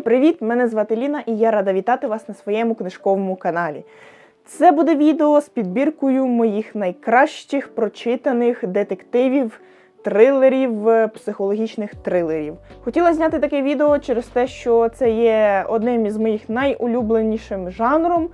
Привіт! Мене звати Ліна і я рада вітати вас на своєму книжковому каналі. Це буде відео з підбіркою моїх найкращих прочитаних детективів, трилерів, е, психологічних трилерів. Хотіла зняти таке відео через те, що це є одним із моїх найулюбленішим жанром.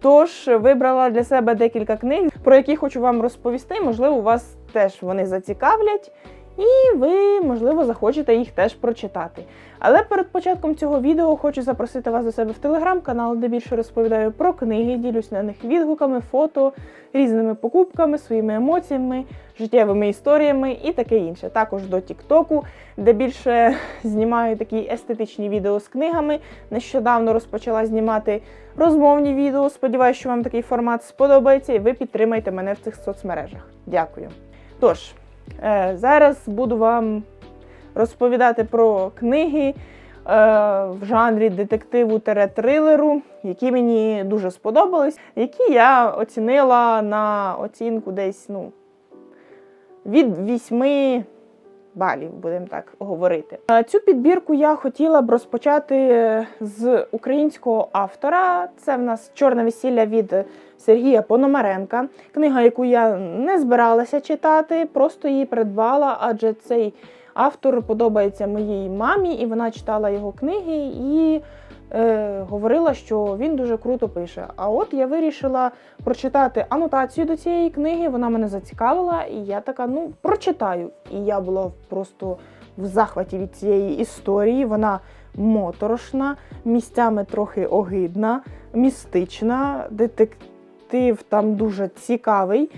Тож вибрала для себе декілька книг, про які хочу вам розповісти. Можливо, вас теж вони зацікавлять, і ви, можливо, захочете їх теж прочитати. Але перед початком цього відео хочу запросити вас до себе в телеграм-канал, де більше розповідаю про книги, ділюсь на них відгуками, фото, різними покупками, своїми емоціями, життєвими історіями і таке інше. Також до Тіктоку, де більше знімаю такі естетичні відео з книгами. Нещодавно розпочала знімати розмовні відео. Сподіваюся, що вам такий формат сподобається, і ви підтримаєте мене в цих соцмережах. Дякую. Тож, зараз буду вам розповідати про книги е, в жанрі детективу трилеру, які мені дуже сподобались, які я оцінила на оцінку десь ну, від 8 балів, будемо так говорити. Е, Цю підбірку я хотіла б розпочати з українського автора. Це в нас Чорне весілля від Сергія Пономаренка. Книга, яку я не збиралася читати, просто її придбала, адже цей автор подобається моїй мамі, і вона читала його книги і е, говорила, що він дуже круто пише. А от я вирішила прочитати анотацію до цієї книги. Вона мене зацікавила, і я така, ну, прочитаю. І я була просто в захваті від цієї історії. Вона моторошна, місцями трохи огидна, містична, детектив там дуже цікавий.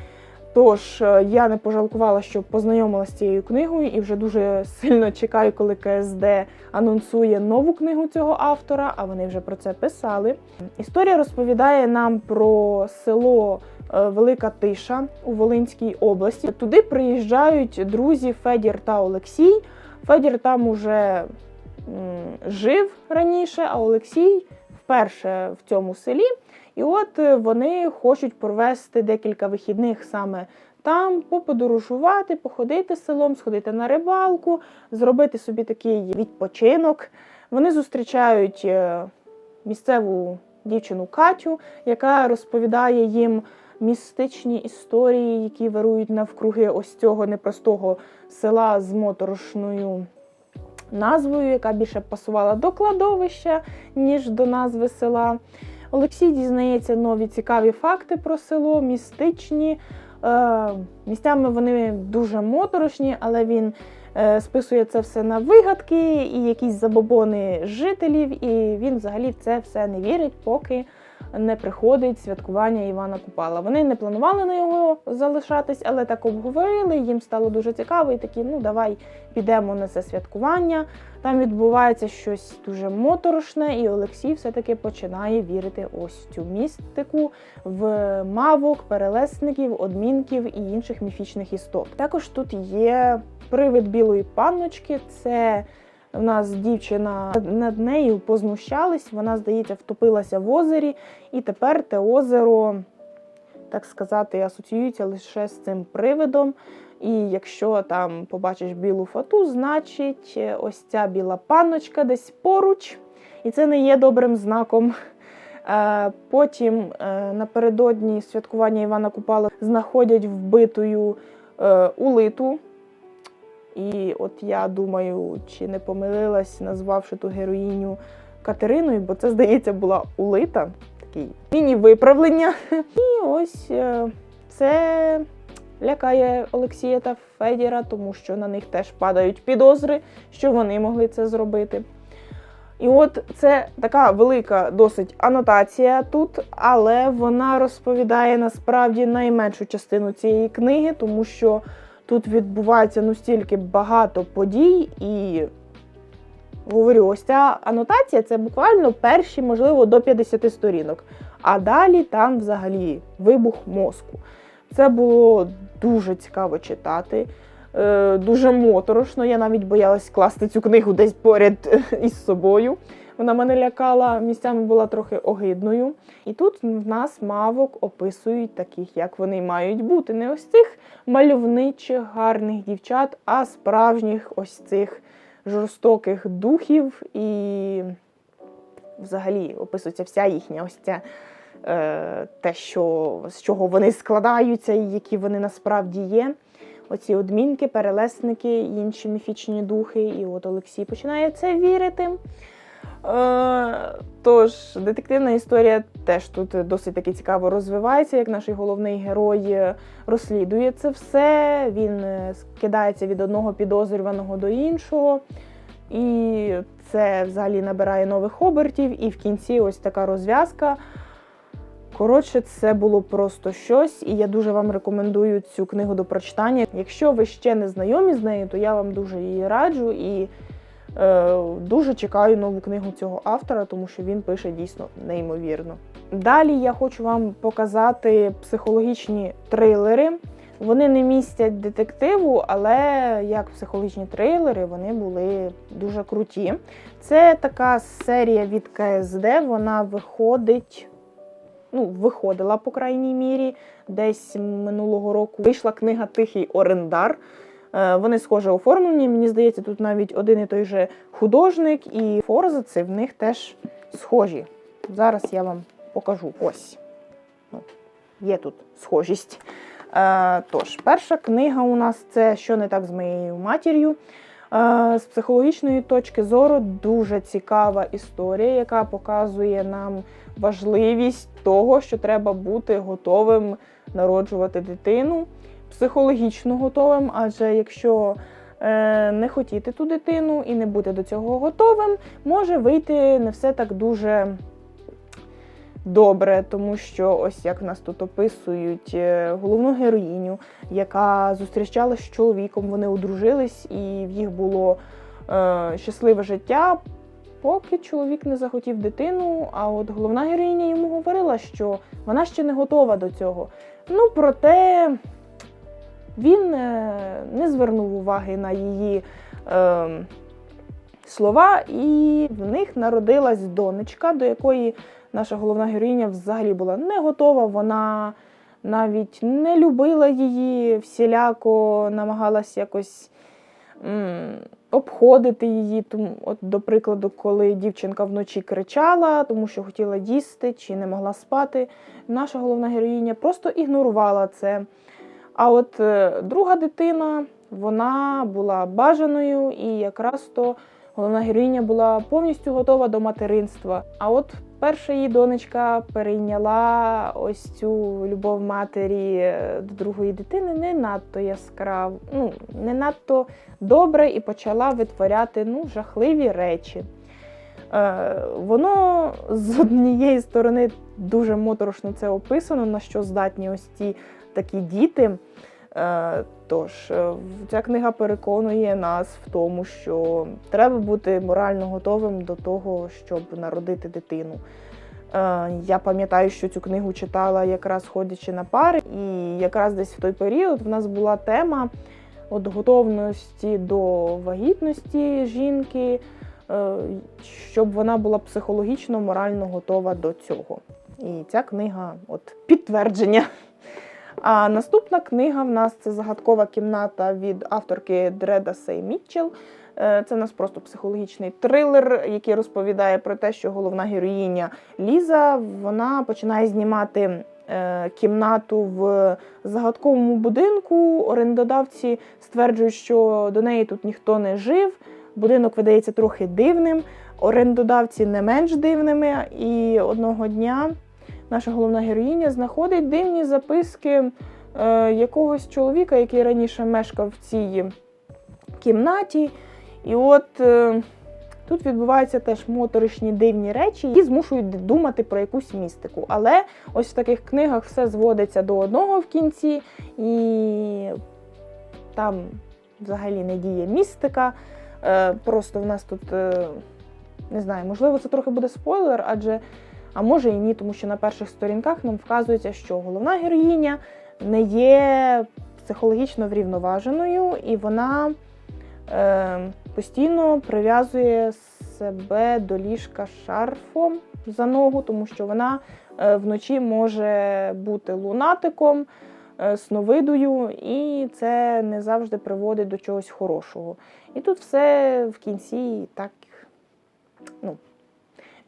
Тож е, я не пожалкувала, що познайомилася з цією книгою, і вже дуже сильно чекаю, коли КСД анонсує нову книгу цього автора, а вони вже про це писали. Історія розповідає нам про село е, Велика Тиша у Волинській області. Туди приїжджають друзі Федір та Олексій. Федір там уже жив раніше, а Олексій вперше в цьому селі. І от е, вони хочуть провести декілька вихідних саме там, поподорожувати, походити селом, сходити на рибалку, зробити собі такий відпочинок. Вони зустрічають е, місцеву дівчину Катю, яка розповідає їм містичні історії, які вирують навкруги ось цього непростого села з моторошною назвою, яка більше пасувала до кладовища, ніж до назви села. Олексій дізнається нові цікаві факти про село, містичні. Е, місцями вони дуже моторошні, але він е, списує це все на вигадки і якісь забобони жителів. І він взагалі в це все не вірить, поки не приходить святкування Івана Купала. Вони не планували на його залишатись, але так обговорили. Їм стало дуже цікаво, і такі, ну давай підемо на це святкування. Там відбувається щось дуже моторошне, і Олексій все-таки починає вірити ось цю містику в мавок, перелесників, одмінків і інших міфічних істот. Також тут є привид білої панночки. Це у нас дівчина над нею познущались. Вона, здається, втопилася в озері, і тепер те озеро, так сказати, асоціюється лише з цим привидом. І якщо там побачиш білу фату, значить е, ось ця біла панночка десь поруч, і це не є добрим знаком. Е, Потім е, напередодні святкування Івана Купала знаходять вбитою улиту. І от я думаю, чи не помилилась, назвавши ту героїню Катериною, бо це, здається, була улита, такий міні-виправлення. І ось е, це лякає Олексія та Федіра, тому що на них теж падають підозри, що вони могли це зробити. І от це така велика досить анотація тут, але вона розповідає насправді найменшу частину цієї книги, тому що тут відбувається ну стільки багато подій, і говорю, ось ця анотація це буквально перші, можливо, до 50 сторінок. А далі там взагалі вибух мозку. Це було дуже цікаво читати, е, дуже моторошно. Я навіть боялась класти цю книгу десь поряд е, із собою. Вона мене лякала, місцями була трохи огидною. І тут в нас мавок описують таких, як вони мають бути. Не ось цих мальовничих, гарних дівчат, а справжніх ось цих жорстоких духів і взагалі описується вся їхня ось ця е, те, що, з чого вони складаються і які вони насправді є. Оці одмінки, перелесники, інші міфічні духи. І от Олексій починає в це вірити. Е, Тож, детективна історія теж тут досить таки цікаво розвивається, як наш головний герой розслідує це все. Він е, скидається від одного підозрюваного до іншого. І це взагалі набирає нових обертів, і в кінці ось така розв'язка. Коротше, це було просто щось, і я дуже вам рекомендую цю книгу до прочитання. Якщо ви ще не знайомі з нею, то я вам дуже її раджу і дуже чекаю нову книгу цього автора, тому що він пише дійсно неймовірно. Далі я хочу вам показати психологічні трилери. Вони не містять детективу, але як психологічні трилери, вони були дуже круті. Це така серія від КСД, вона виходить. Ну, виходила, по крайній мірі, десь минулого року. Вийшла книга Тихий орендар. Е, Вони схоже оформлені. Мені здається, тут навіть один і той же художник, і форзаци в них теж схожі. Зараз я вам покажу. Ось. Є тут схожість. Е, Тож, перша книга у нас це Що не так з моєю матір'ю. Е, З психологічної точки зору дуже цікава історія, яка показує нам важливість того, що треба бути готовим народжувати дитину, психологічно готовим. Адже якщо е, не хотіти ту дитину і не бути до цього готовим, може вийти не все так дуже добре, тому що ось як нас тут описують е, головну героїню, яка зустрічалась з чоловіком, вони одружились, і в їх було е, щасливе життя. Поки чоловік не захотів дитину, а от головна героїня йому говорила, що вона ще не готова до цього. Ну, проте він е, не звернув уваги на її е, слова, і в них народилась донечка, до якої наша головна героїня взагалі була не готова. Вона навіть не любила її, всіляко намагалась якось обходити її. От, до прикладу, коли дівчинка вночі кричала, тому що хотіла їсти чи не могла спати, наша головна героїня просто ігнорувала це. А от е, друга дитина, вона була бажаною, і якраз то головна героїня була повністю готова до материнства. А от перша її донечка перейняла ось цю любов матері е, до другої дитини не надто яскраво, ну не надто добре і почала витворяти ну, жахливі речі. Е, Воно з однієї сторони дуже моторошно це описано, на що здатні ось ці такі діти. Е, Тож, е, ця книга переконує нас в тому, що треба бути морально готовим до того, щоб народити дитину. Е, Я пам'ятаю, що цю книгу читала якраз ходячи на пари, і якраз десь в той період в нас була тема от готовності до вагітності жінки, щоб вона була психологічно, морально готова до цього. І ця книга от підтвердження. А наступна книга в нас це загадкова кімната від авторки Дреда Сей Мітчелл. Е, Це у нас просто психологічний трилер, який розповідає про те, що головна героїня Ліза вона починає знімати е, кімнату в загадковому будинку. Орендодавці стверджують, що до неї тут ніхто не жив. Будинок видається трохи дивним, орендодавці не менш дивними. І одного дня наша головна героїня знаходить дивні записки е, якогось чоловіка, який раніше мешкав в цій кімнаті. І от е, тут відбуваються теж моторошні дивні речі, які змушують думати про якусь містику. Але ось в таких книгах все зводиться до одного в кінці, і там взагалі не діє містика. Е, просто в нас тут, е, не знаю, можливо, це трохи буде спойлер, адже. А може і ні, тому що на перших сторінках нам вказується, що головна героїня не є психологічно врівноваженою, і вона е, постійно прив'язує себе до ліжка шарфом за ногу, тому що вона е, вночі може бути лунатиком, е, сновидою, і це не завжди приводить до чогось хорошого. І тут все в кінці так, ну,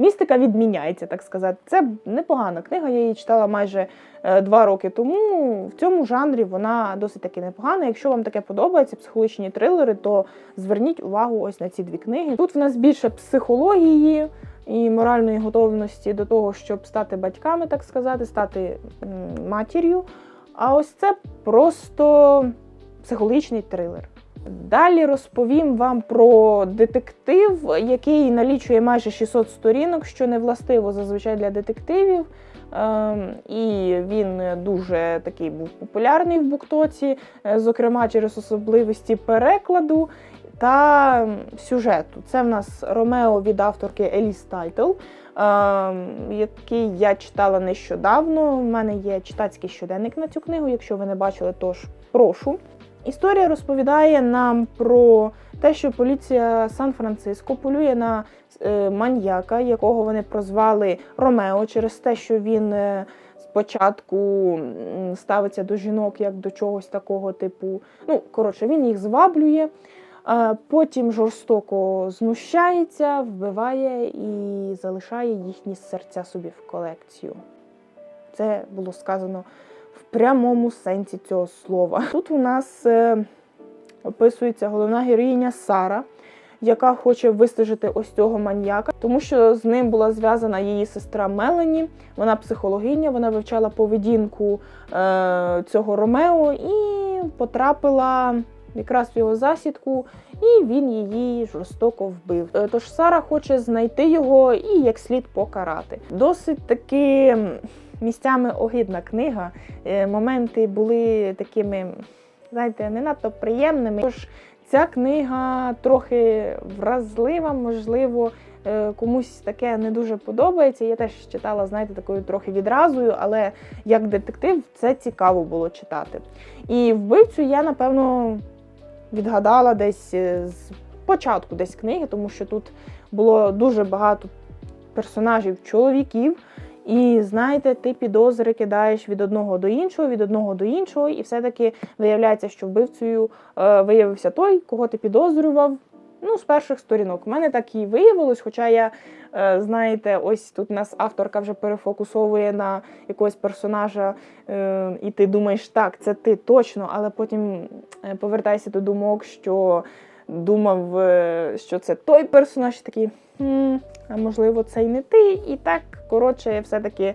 містика відміняється, так сказати. Це непогана книга, я її читала майже е, два роки тому. В цьому жанрі вона досить таки непогана. Якщо вам таке подобається, психологічні трилери, то зверніть увагу ось на ці дві книги. Тут в нас більше психології і моральної готовності до того, щоб стати батьками, так сказати, стати матір'ю. А ось це просто психологічний трилер. Далі розповім вам про детектив, який налічує майже 600 сторінок, що не властиво зазвичай для детективів. Ем, І він дуже такий був популярний в Буктоці, е, зокрема через особливості перекладу та сюжету. Це в нас Ромео від авторки Еліс Тайтл, ем, який я читала нещодавно. У мене є читацький щоденник на цю книгу. Якщо ви не бачили, тож прошу. Історія розповідає нам про те, що поліція Сан-Франциско полює на е, маньяка, якого вони прозвали Ромео, через те, що він е, спочатку ставиться до жінок як до чогось такого типу. Ну, коротше, він їх зваблює, потім жорстоко знущається, вбиває і залишає їхні серця собі в колекцію. Це було сказано в прямому сенсі цього слова. Тут у нас е, описується головна героїня Сара, яка хоче вистежити ось цього маньяка, тому що з ним була зв'язана її сестра Мелані. Вона психологиня, вона вивчала поведінку е, цього Ромео і потрапила якраз в його засідку, і він її жорстоко вбив. Е, Тож Сара хоче знайти його і як слід покарати. Досить таки місцями огидна книга. Е, Моменти були такими, знаєте, не надто приємними. Тож ця книга трохи вразлива, можливо. е, Комусь таке не дуже подобається. Я теж читала, знаєте, такою трохи відразою, але як детектив це цікаво було читати. І вбивцю я, напевно, відгадала десь е, з початку десь книги, тому що тут було дуже багато персонажів чоловіків. І знаєте, ти підозри кидаєш від одного до іншого, від одного до іншого, і все-таки виявляється, що вбивцею е, виявився той, кого ти підозрював. Ну, з перших сторінок. У мене так і виявилось, хоча я, е, знаєте, ось тут нас авторка вже перефокусовує на якогось персонажа, е, і ти думаєш, так, це ти точно, але потім е, повертайся до думок, що думав, е, що це той персонаж, і такий, «Хм, а можливо, це й не ти. І так, коротше, все-таки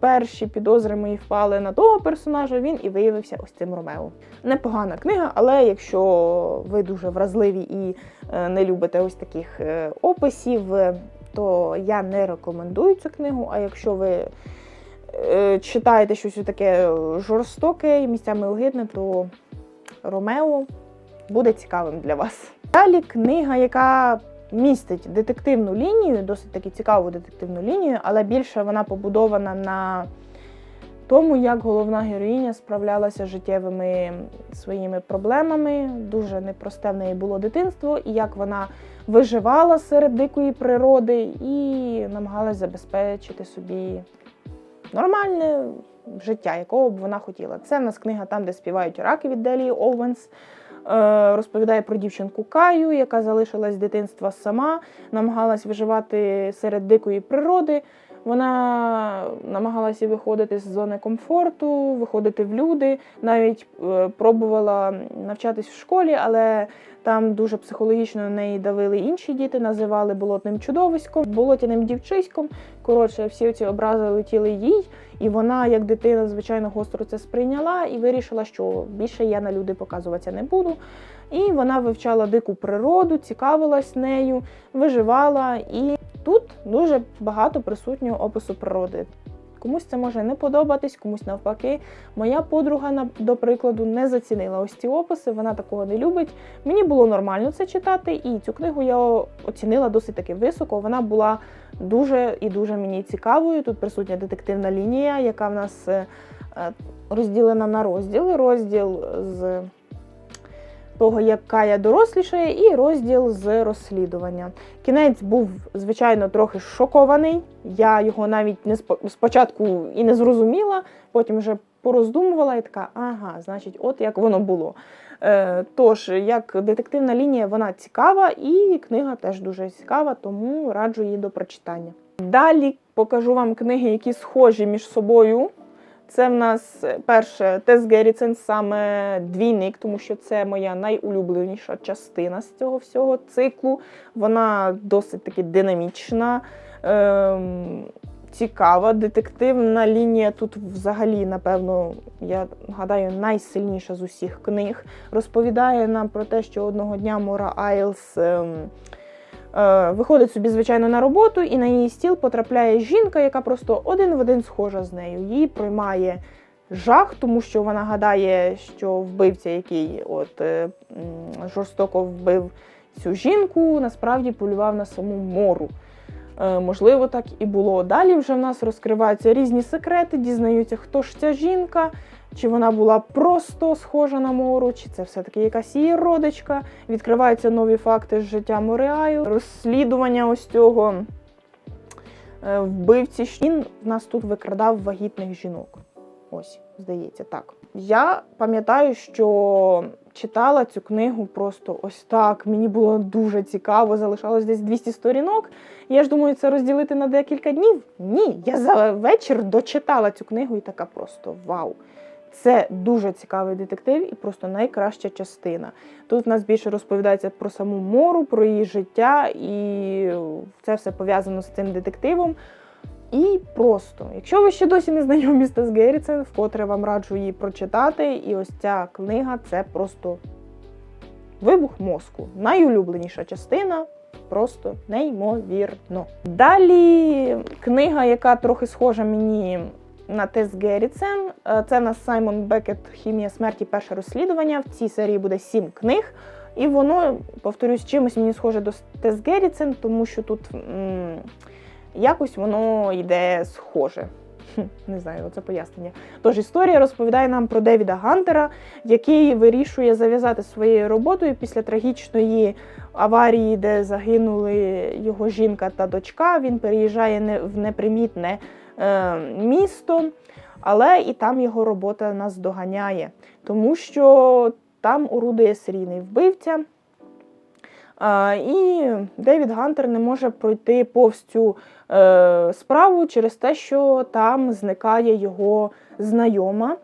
перші підозри мої впали на того персонажа, він і виявився ось цим Ромео. Непогана книга, але якщо ви дуже вразливі і е, не любите ось таких е, описів, то я не рекомендую цю книгу. А якщо ви читаєте щось таке жорстоке і місцями огидне, то Ромео буде цікавим для вас. Далі книга, яка містить детективну лінію, досить таки цікаву детективну лінію, але більше вона побудована на тому, як головна героїня справлялася з життєвими своїми проблемами. Дуже непросте в неї було дитинство, і як вона виживала серед дикої природи і намагалась забезпечити собі нормальне життя, якого б вона хотіла. Це в нас книга там, де співають раки від Делії Оуенс. Е, Розповідає про дівчинку Каю, яка залишилась з дитинства сама, намагалась виживати серед дикої природи. Вона намагалася виходити з зони комфорту, виходити в люди, навіть е, пробувала навчатись в школі, але там дуже психологічно на неї давили інші діти, називали болотним чудовиськом, болотяним дівчиськом. Коротше, всі ці образи летіли їй, і вона, як дитина, звичайно, гостро це сприйняла і вирішила, що більше я на люди показуватися не буду. І вона вивчала дику природу, цікавилась нею, виживала. І тут дуже багато присутнього опису природи. Комусь це може не подобатись, комусь навпаки. Моя подруга, до прикладу, не зацінила ось ці описи, вона такого не любить. Мені було нормально це читати, і цю книгу я оцінила досить таки високо. Вона була дуже і дуже мені цікавою. Тут присутня детективна лінія, яка в нас е, е, розділена на розділи. Розділ з того, як Кая дорослішає, і розділ з розслідування. Кінець був, звичайно, трохи шокований. Я його навіть не спочатку і не зрозуміла, потім вже пороздумувала і така, ага, значить, от як воно було. Е, тож, як детективна лінія, вона цікава, і книга теж дуже цікава, тому раджу її до прочитання. Далі покажу вам книги, які схожі між собою. Це в нас е, перше Тес Герріцен, саме двійник, тому що це моя найулюбленіша частина з цього всього циклу. Вона досить таки динамічна, ем, цікава. Детективна лінія тут взагалі, напевно, я гадаю, найсильніша з усіх книг. Розповідає нам про те, що одного дня Мора Айлс. Ем, Виходить собі, звичайно, на роботу, і на її стіл потрапляє жінка, яка просто один в один схожа з нею. Її проймає жах, тому що вона гадає, що вбивця, який от е, жорстоко вбив цю жінку, насправді полював на саму мору. Е, Можливо, так і було. Далі вже в нас розкриваються різні секрети, дізнаються, хто ж ця жінка, чи вона була просто схожа на мору, чи це все-таки якась її родичка. Відкриваються нові факти з життя Мореайл. Розслідування ось цього е, вбивці. Він в нас тут викрадав вагітних жінок. Ось, здається, так. Я пам'ятаю, що читала цю книгу просто ось так. Мені було дуже цікаво, залишалось десь 200 сторінок. Я ж думаю, це розділити на декілька днів. Ні, я за вечір дочитала цю книгу і така просто вау. Це дуже цікавий детектив і просто найкраща частина. Тут в нас більше розповідається про саму мору, про її життя, і це все пов'язано з цим детективом. І просто, якщо ви ще досі не знайомі з Тес Герріцен, вкотре вам раджу її прочитати. І ось ця книга це просто вибух мозку. Найулюбленіша частина. Просто неймовірно. Далі книга, яка трохи схожа мені на Тес Герріцен. Е, Це в нас Саймон Бекет Хімія смерті. Перше розслідування. В цій серії буде сім книг. І воно, повторюсь, чимось мені схоже до Тес Герріцен, тому що тут м, якось воно йде схоже. Не знаю, це пояснення. Тож історія розповідає нам про Девіда Гантера, який вирішує зав'язати своєю роботою після трагічної аварії, де загинули його жінка та дочка. Він переїжджає в непримітне місто, але і там його робота нас доганяє, тому що там орудує серійний вбивця. І Девід Гантер не може пройти повз цю е, справу через те, що там зникає його знайома,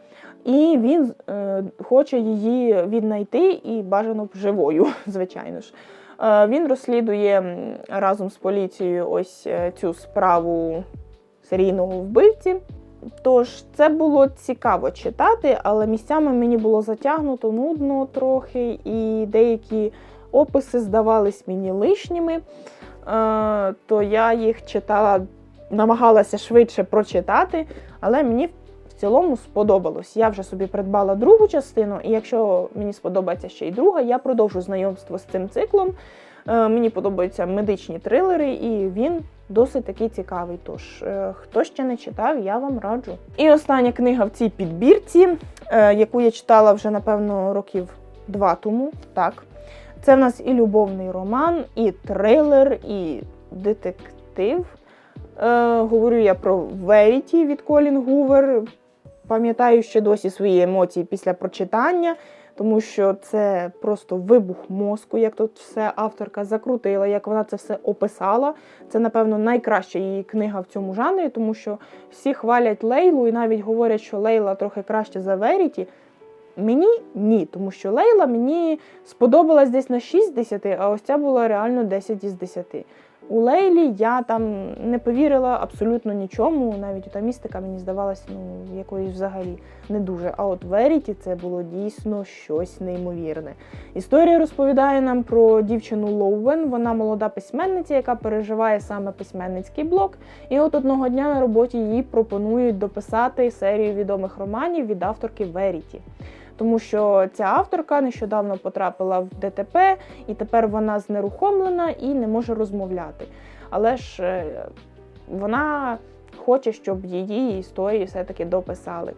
і він е, хоче її віднайти і бажано б живою, звичайно ж. Е, він розслідує разом з поліцією ось е, цю справу серійного вбивці. Тож це було цікаво читати, але місцями мені було затягнуто нудно трохи, і деякі описи здавались мені лишніми. Е, то я їх читала, намагалася швидше прочитати, але мені в цілому сподобалось. Я вже собі придбала другу частину, і якщо мені сподобається ще й друга, я продовжу знайомство з цим циклом. Е, Мені подобаються медичні трилери, і він досить такий цікавий. Тож, е, хто ще не читав, я вам раджу. І остання книга в цій підбірці, е, яку я читала вже, напевно, років два тому. Так. Це в нас і любовний роман, і трилер, і детектив. Е, говорю я про Verity від Колін Гувер. Пам'ятаю ще досі свої емоції після прочитання, тому що це просто вибух мозку, як тут все авторка закрутила, як вона це все описала. Це, напевно, найкраща її книга в цьому жанрі, тому що всі хвалять Лейлу і навіть говорять, що Лейла трохи краще за Веріті. Мені ні, тому що Лейла мені сподобалась десь на 6 з 10, а ось ця була реально 10 із 10. У Лейлі я там не повірила абсолютно нічому, навіть та містика мені здавалася ну, якоюсь взагалі не дуже. А от Веріті це було дійсно щось неймовірне. Історія розповідає нам про дівчину Лоуен. Вона молода письменниця, яка переживає саме письменницький блок. І от одного дня на роботі їй пропонують дописати серію відомих романів від авторки Веріті. Тому що ця авторка нещодавно потрапила в ДТП, і тепер вона знерухомлена і не може розмовляти. Але ж е, вона хоче, щоб її історії все-таки дописали.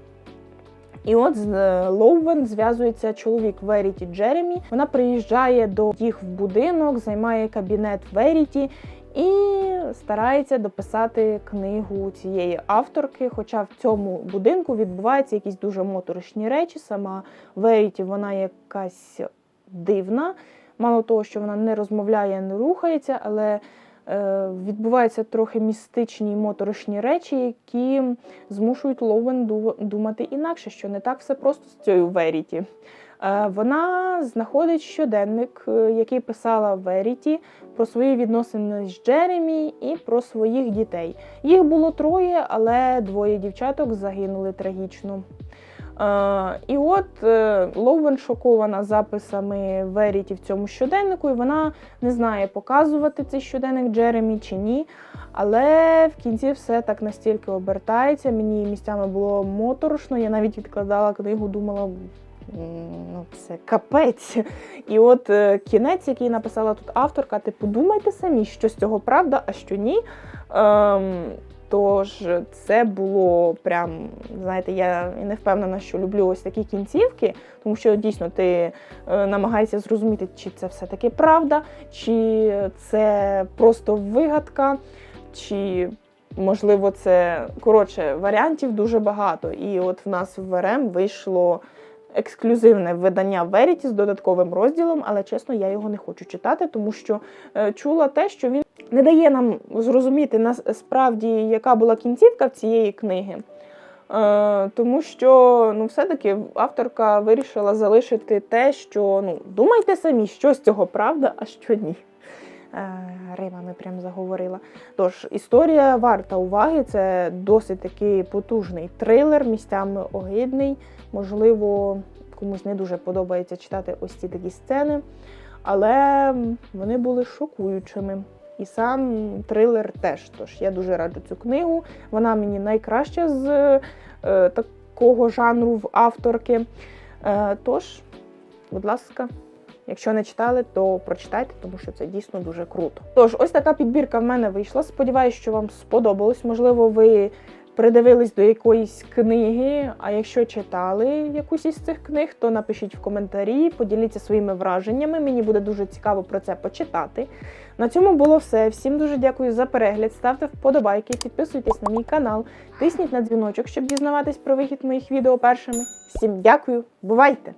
І от з е, Лоувен зв'язується чоловік Веріті Джеремі. Вона приїжджає до їх в будинок, займає кабінет Веріті і старається дописати книгу цієї авторки. Хоча в цьому будинку відбуваються якісь дуже моторошні речі. Сама Веріті вона якась дивна. Мало того, що вона не розмовляє, не рухається, але е, відбуваються трохи містичні і моторошні речі, які змушують Лоуен ду- думати інакше, що не так все просто з цією Веріті. Е, Вона знаходить щоденник, е, який писала Веріті про свої відносини з Джеремі і про своїх дітей. Їх було троє, але двоє дівчаток загинули трагічно. Е, і от Лоуен шокована записами Веріті в цьому щоденнику, і вона не знає, показувати цей щоденник Джеремі чи ні. Але в кінці все так настільки обертається. Мені місцями було моторошно. Я навіть відкладала книгу, думала. «М, Ну, це капець. І от е, кінець, який написала тут авторка, типу, думайте самі, що з цього правда, а що ні. Ем, тож це було прям, знаєте, я не впевнена, що люблю ось такі кінцівки, тому що дійсно ти е, намагаєшся зрозуміти, чи це все-таки правда, чи це просто вигадка, чи можливо це коротше варіантів дуже багато. І от в нас в РМ вийшло ексклюзивне видання Verity з додатковим розділом, але чесно, я його не хочу читати, тому що е, чула те, що він не дає нам зрозуміти насправді, яка була кінцівка в цієї книги. Е, тому що ну, все-таки авторка вирішила залишити те, що ну, думайте самі, що з цього правда, а що ні. Е, Римами прям заговорила. Тож, історія варта уваги. Це досить такий потужний трилер, місцями огидний. Можливо, комусь не дуже подобається читати ось ці такі сцени, але вони були шокуючими. І сам трилер теж. Тож я дуже раджу цю книгу. Вона мені найкраща з е, такого жанру в авторки. Е, тож, будь ласка, якщо не читали, то прочитайте, тому що це дійсно дуже круто. Тож, ось така підбірка в мене вийшла. Сподіваюсь, що вам сподобалось. Можливо, ви придивились до якоїсь книги. А якщо читали якусь із цих книг, то напишіть в коментарі, поділіться своїми враженнями. Мені буде дуже цікаво про це почитати. На цьому було все. Всім дуже дякую за перегляд. Ставте вподобайки, підписуйтесь на мій канал, тисніть на дзвіночок, щоб дізнаватись про вихід моїх відео першими. Всім дякую, бувайте!